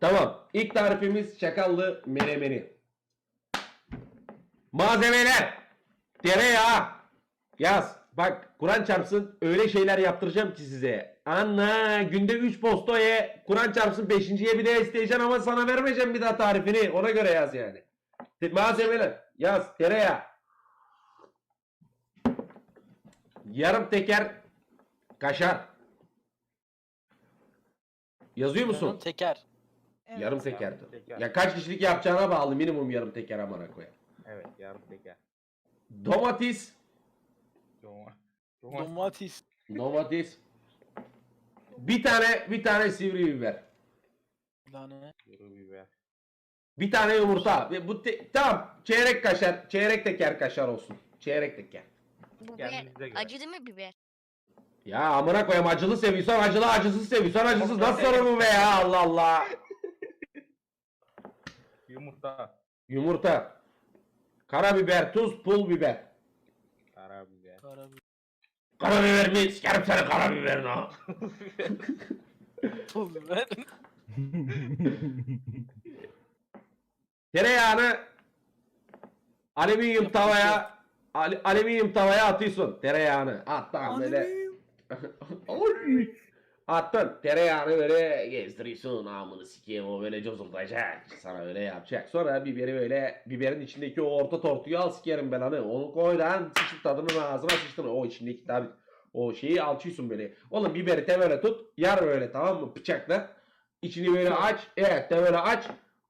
Tamam. İlk tarifimiz çakallı menemeni. Malzemeler. Tereyağı. Yaz. Bak Kur'an çarpsın öyle şeyler yaptıracağım ki size. Anla günde 3 posta ye. Kur'an çarpsın 5.ye bir de isteyeceksin ama sana vermeyeceğim bir daha tarifini. Ona göre yaz yani. Malzemeler. Yaz. Tereyağı. Yarım teker kaşar. Yazıyor musun? Yarım teker. Evet. Yarım teker. Yarım teker. Ya kaç kişilik yapacağına bağlı. Minimum yarım teker amına koyayım. Evet yarım teker. Domates. Doma. Doma. Domates. Domates. Bir tane bir tane sivri biber. Bir tane. Kuru biber. Bir tane yumurta. Ve Bu te- tamam. Çeyrek kaşar, çeyrek teker kaşar olsun. Çeyrek teker. Bu Kendinize biber göre. değil mi biber? Ya amına koyayım acılı seviyorsan acılı, acısız seviyorsan acısız. Nasıl soru bu be ya Allah Allah. Yumurta. Yumurta. Karabiber, tuz, pul biber. Karabiber. Karabiber. Karabiber mi? Sikerim seni karabiberini ha. Pul biber. Tereyağını alüminyum tavaya ale- alüminyum tavaya atıyorsun tereyağını. At tamam böyle. Oy! Attın tereyağını böyle gezdiriyorsun amını sikeyim o böyle cozultacak sana öyle yapacak. Sonra biberi böyle biberin içindeki o orta tortuyu al sikerim ben hani onu koy lan sıçıp tadını ağzına sıçtın o içindeki tabi o şeyi alçıyorsun böyle. Oğlum biberi böyle tut yar böyle tamam mı bıçakla. İçini böyle aç evet böyle aç.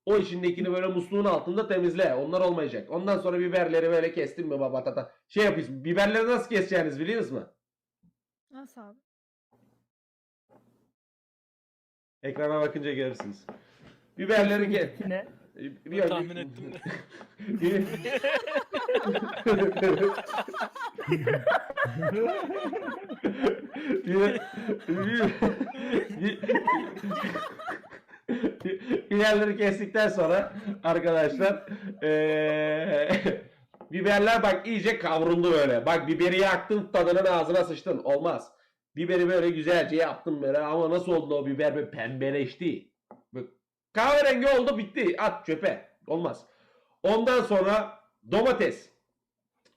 O içindekini böyle musluğun altında temizle. Onlar olmayacak. Ondan sonra biberleri böyle kestin mi baba tata. Şey yapıyorsun. Biberleri nasıl keseceğiniz biliyor musunuz? Nasıl abi? Ekrana bakınca görürsünüz. Biberleri kes. Ne? Bir- Tahmin ettim de. bir- Bir- bir- bir- Biberleri kestikten sonra arkadaşlar eee, biberler bak iyice kavruldu böyle. Bak biberi yaktın tadının ağzına sıçtın. Olmaz. Biberi böyle güzelce yaptım böyle ama nasıl oldu o biber böyle pembeleşti. Böyle kahverengi oldu bitti. At çöpe. Olmaz. Ondan sonra domates.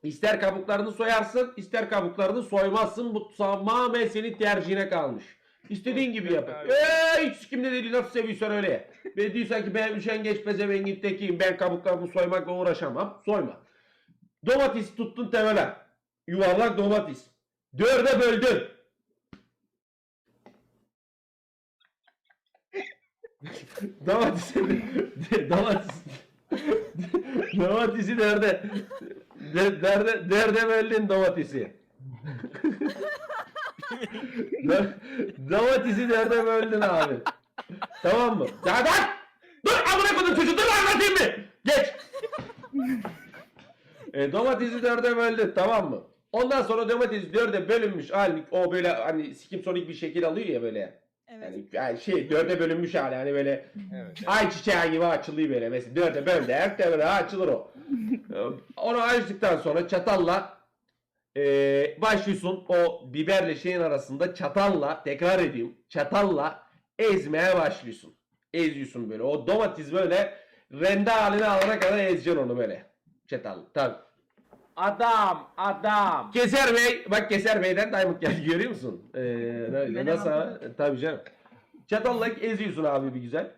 İster kabuklarını soyarsın, ister kabuklarını soymazsın. Bu tamamen senin tercihine kalmış. İstediğin gibi yap. Eee hiç kimde değil nasıl seviyorsan öyle. ye. Ve diyorsan ki ben üşengeç pezevengin tekiyim. Ben kabuklarını soymakla uğraşamam. Soyma. Domates tuttun temele. Yuvarlak domates. Dörde böldün. Domatesi domates domatesi nerede? De- Nerede nerede domatesi? Do- domatesi nerede böldün abi? Tamam mı? Ya lan! Dur amına koydum çocuğu dur anlatayım mı? Geç. E, domatesi dörde böldün tamam mı? Ondan sonra domates dörde bölünmüş hali o böyle hani sikim sonik bir şekil alıyor ya böyle. Evet. Yani, yani şey dörde bölünmüş hali hani böyle Evet. evet. Ay çiçeği gibi açılıyor böyle. Mesela dörde böl de her böyle açılır o. Onu açtıktan sonra çatalla eee başlıyorsun o biberle şeyin arasında çatalla tekrar edeyim çatalla ezmeye başlıyorsun. Eziyorsun böyle. O domates böyle rende haline alana kadar ezeceksin onu böyle. Çatal. Tabii. Adam, adam. Keser Bey, bak Keser Bey'den Diamond geldi görüyor musun? Ee, nasıl? ha? Tabii canım. Çatalla eziyorsun abi bir güzel.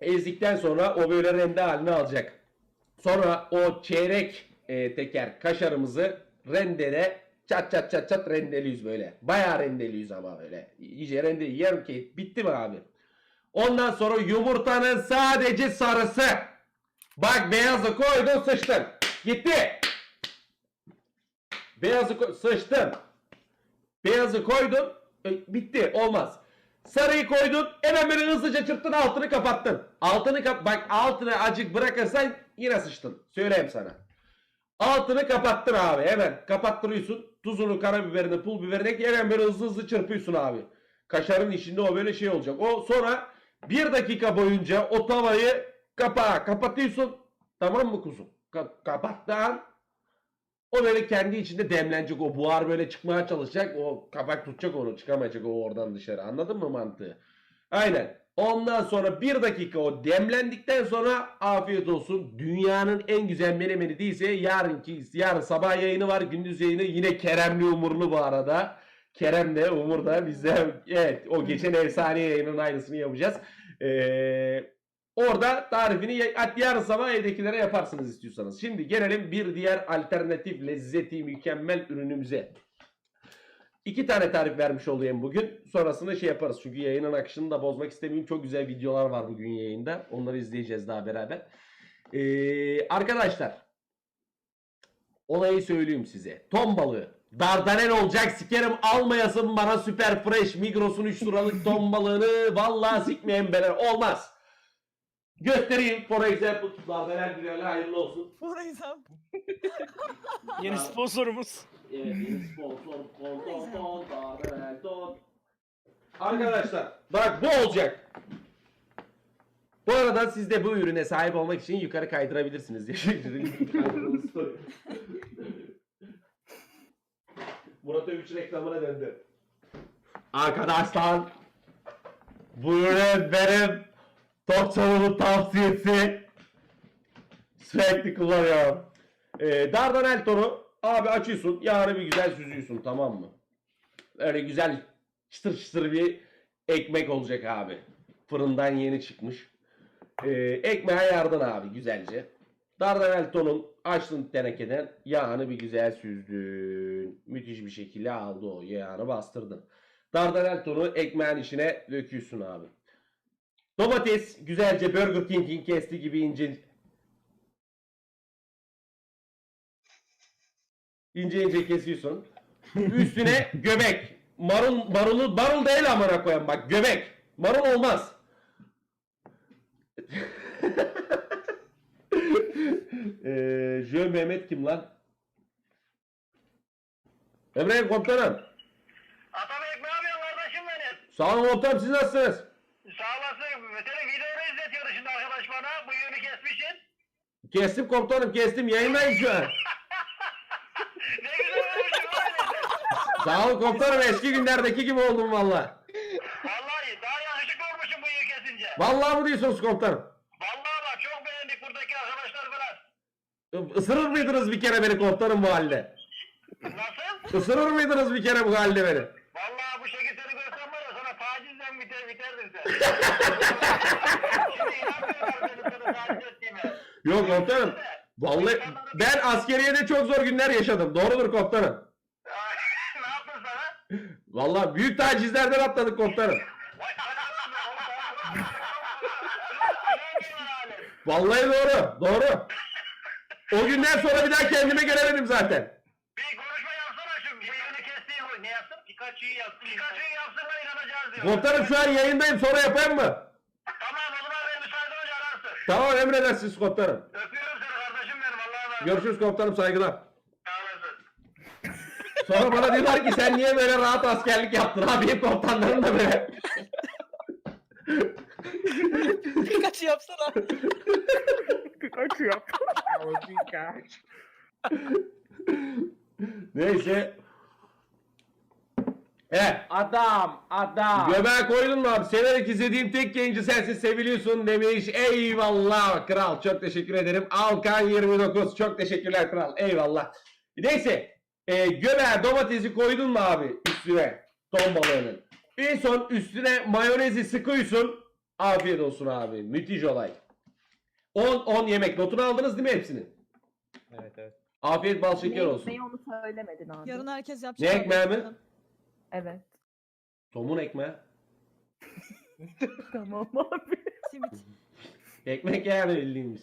Ezdikten sonra o böyle rende halini alacak. Sonra o çeyrek e, teker kaşarımızı rendede çat çat çat çat rendeliyoruz böyle. Bayağı rendeliyoruz ama böyle. İyice rende yarım ki bitti mi abi? Ondan sonra yumurtanın sadece sarısı. Bak beyazı koydun sıçtın. Gitti. Beyazı koy, sıçtın. Beyazı koydun. e, bitti. Olmaz. Sarıyı koydun. Hemen böyle hızlıca çırptın altını kapattın. Altını kap bak altını acık bırakırsan yine sıçtın. Söyleyeyim sana. Altını kapattın abi. Hemen kapattırıyorsun. Tuzunu, karabiberini, pul biberini hemen böyle hızlı hızlı çırpıyorsun abi. Kaşarın içinde o böyle şey olacak. O sonra bir dakika boyunca o tavayı kapağı kapatıyorsun. Tamam mı kuzum? Ka- kapattın. O böyle kendi içinde demlenecek. O buhar böyle çıkmaya çalışacak. O kapak tutacak onu. Çıkamayacak o oradan dışarı. Anladın mı mantığı? Aynen. Ondan sonra bir dakika o demlendikten sonra afiyet olsun. Dünyanın en güzel menemeni değilse yarınki yarın sabah yayını var. Gündüz yayını yine Keremli Umurlu bu arada. Kerem de Umur da bizde evet o geçen efsane yayının aynısını yapacağız. Ee, orada tarifini yarın sabah evdekilere yaparsınız istiyorsanız. Şimdi gelelim bir diğer alternatif lezzeti mükemmel ürünümüze. İki tane tarif vermiş olayım bugün. Sonrasında şey yaparız. Çünkü yayının akışını da bozmak istemiyorum. Çok güzel videolar var bugün yayında. Onları izleyeceğiz daha beraber. Ee, arkadaşlar. Olayı söyleyeyim size. Ton balığı. Dardanel olacak sikerim almayasın bana süper fresh Migros'un 3 liralık ton balığını vallahi sikmeyen beler olmaz. Göstereyim for example Dardanel Bilal'e hayırlı olsun. For example. Yeni sponsorumuz. Evet yeni sponsor Dardanel ton. Arkadaşlar bak bu olacak. Bu arada siz de bu ürüne sahip olmak için yukarı kaydırabilirsiniz. Murat Övüç reklamına döndü. Arkadaşlar bu ürün benim doktorumun tavsiyesi. Sürekli kullanıyorum. Ee, Dardanel tonu abi açıyorsun yağını bir güzel süzüyorsun tamam mı? Öyle güzel çıtır çıtır bir ekmek olacak abi. Fırından yeni çıkmış. Ee, ekmeğe yardın abi güzelce. Dardanel tonun açtın tenekeden yağını bir güzel süzdün. Müthiş bir şekilde aldı o yağını bastırdın. Dardanel tonu ekmeğin içine döküyorsun abi. Domates güzelce Burger King'in kesti gibi ince ince ince kesiyorsun. Üstüne göbek. Marul marulu marul değil amına koyayım bak göbek. Marul olmaz. Eee Jö Mehmet kim lan? Emre komutanım. Atabek ne yapıyorsun kardeşim benim? Sağ olun komutanım siz nasılsınız? Sağ olasın. Senin videonu izletiyordu şimdi bana. Bıyığını kesmişsin. Kestim komutanım kestim yayındayım şu an. ne güzel olmuşsun öyle. Sağ olun komutanım eski günlerdeki gibi oldum valla. Vallahi daha yakışıklı olmuşsun bıyığı kesince. Vallahi mı diyorsunuz komutanım? Vallahi bak çok beğendik buradaki arkadaşlar falan. Isırır mıydınız bir kere beni komutanım bu halde? Nasıl? Isırır mıydınız bir kere bu halde beni? Vallahi bu şekilde seni görsem var ya sana tacizden biter biterdin sen. şimdi inanmıyorlar benim seni taciz ettiğime. Yok komutanım. Vallahi ben askeriyede çok zor günler yaşadım. Doğrudur komutanım. ne yaptın sana? Vallahi büyük tacizlerden atladık komutanım. Vallahi doğru. Doğru. O günden sonra bir daha kendime gelemedim zaten. Bir konuşma yapsana şu bıyığını kestiğin bu. Ne yapsın? Pikachu'yu yapsın. Pikachu'yu yapsınlar inanacağız diyor. Komutanım şu an yayındayım sonra yapayım mı? Tamam o zaman ben müsaade olunca ararsın. Tamam emredersiniz komutanım. Öpüyorum seni kardeşim benim Allah'a emanet. Görüşürüz komutanım saygılar. Sağ olasın. Sonra bana diyorlar ki sen niye böyle rahat askerlik yaptın abi komutanlarım da böyle. Birkaç yapsana. Pikachu yap. Pikachu. Neyse. Evet. Adam, adam. Göbeğe koydun mu abi? Severek izlediğim tek yayıncı sensin seviliyorsun demiş. Eyvallah kral. Çok teşekkür ederim. Alkan 29. Çok teşekkürler kral. Eyvallah. Neyse. E, göbeğe domatesi koydun mu abi üstüne? Ton balığının. En son üstüne mayonezi sıkıyorsun. Afiyet olsun abi. Müthiş olay. 10 10 yemek. Notunu aldınız değil mi hepsini? Evet evet. Afiyet bal şeker Ne olsun. ekmeği onu söylemedin abi. Yarın herkes Ne yapacak. ekmeği mi? Evet. Tomun ekmeği. Tamam abi. Simit. Ekmek yani bildiğimiz.